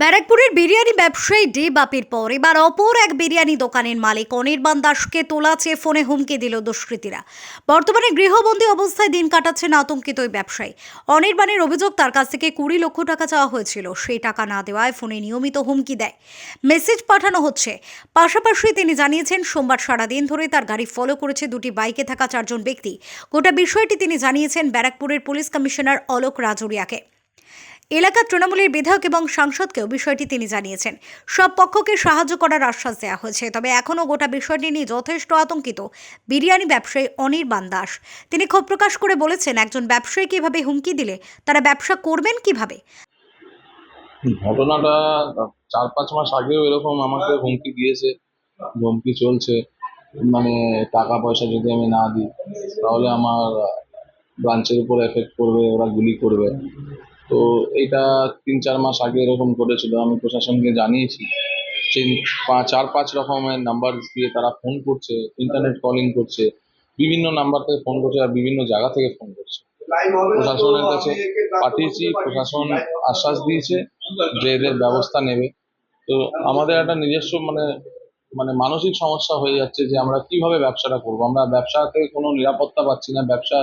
ব্যারাকপুরের বিরিয়ানি ব্যবসায়ী ডি বাপির পর এবার অপর এক বিরিয়ানি দোকানের মালিক অনির্বাণ দাসকে তোলা চেয়ে ফোনে হুমকি দিল দুষ্কৃতীরা। বর্তমানে গৃহবন্দী অবস্থায় দিন কাটাচ্ছেন আতঙ্কিত ওই ব্যবসায়ী। অনির্বাণের অভিযোগ, তার কাছ থেকে কুড়ি লক্ষ টাকা চাওয়া হয়েছিল, সেই টাকা না দেওয়ায় ফোনে নিয়মিত হুমকি দেয়। মেসেজ পাঠানো হচ্ছে। পাশাপাশি তিনি জানিয়েছেন, সোমবার সারাদিন ধরে তার গাড়ি ফলো করেছে দুটি বাইকে থাকা চারজন ব্যক্তি। গোটা বিষয়টি তিনি জানিয়েছেন ব্যারাকপুরের পুলিশ কমিশনার অলোক রাজুরিয়াকে। এলাকার তৃণমূলের বিধায়ক এবং সাংসদকেও বিষয়টি তিনি জানিয়েছেন। সব পক্ষকে সাহায্য করার আশ্বাস দেওয়া হয়েছে, তবে এখনও গোটা বিষয়টি নিয়ে যথেষ্ট আতঙ্কিত বিরিয়ানি ব্যবসায়ী অনির্বাণ দাস। তিনি ক্ষোভ প্রকাশ করে বলেছেন, একজন ব্যবসায়ীকে এভাবে হুমকি দিলে, তারা ব্যবসা করবেন কীভাবে? ঘটনাটা চার পাঁচ মাস আগেও এরকম আমাকে হুমকি দিয়েছে ধমকি চলছে। মানে টাকা পয়সা যদি আমি না দিই, তাহলে আমার ব্রাঞ্চের উপর এফেক্ট করবে ওরা গুলি করবে। তো এটা তিন, চার মাস আগে এরকম করেছিল, আমি প্রশাসনকে জানিয়েছি। চার, পাঁচ রকমের নাম্বার দিয়ে তারা ফোন করছে ইন্টারনেট কলিং করছে, বিভিন্ন নাম্বার থেকে ফোন করছে আর বিভিন্ন জায়গা থেকে ফোন করছে। প্রশাসনের কাছে পাঠিয়েছি, প্রশাসন আশ্বাস দিয়েছে যে এদের ব্যবস্থা নেবে। তো আমাদের একটা নিজস্ব মানে মানে মানসিক সমস্যা হয়ে যাচ্ছে যে আমরা কীভাবে ব্যবসাটা করব? আমরা ব্যবসাতে কোনো নিরাপত্তা পাচ্ছি না, ব্যবসা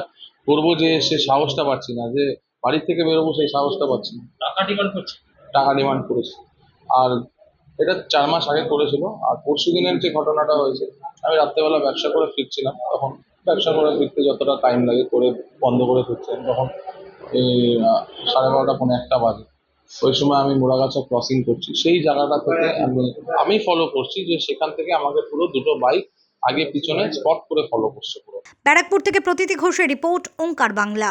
করব যে সে সাহসটা পাচ্ছি না, যে বাড়ির থেকে বেরোবো সেই সাহসটা পাচ্ছি না। টাকা ডিমান্ড করছে? টাকা ডিমান্ড করেছে। আর এটা চার মাস আগে করেছিল আর পরশু দিনের যে ঘটনাটা হয়েছে আমি রাত্রেবেলা ব্যবসা করে ফিরছিলাম তখন ব্যবসা করে ফিরতে যতটা টাইম লাগে করে বন্ধ করে ফিরছিলাম। তখন এই সাড়ে বারোটা পৌনে একটা বাজে। ওই সময় আমি মোড়াগাছা ক্রসিং করছি। সেই জায়গাটা থেকে আমি আমি ফলো করছি যে সেখান থেকে আমাকে পুরো দুটো বাইক আগে পিছনে স্পট করে ফলো করছে পুরো। ব্যারাকপুর থেকে প্রতীতি ঘোষের রিপোর্ট ওঙ্কার বাংলা।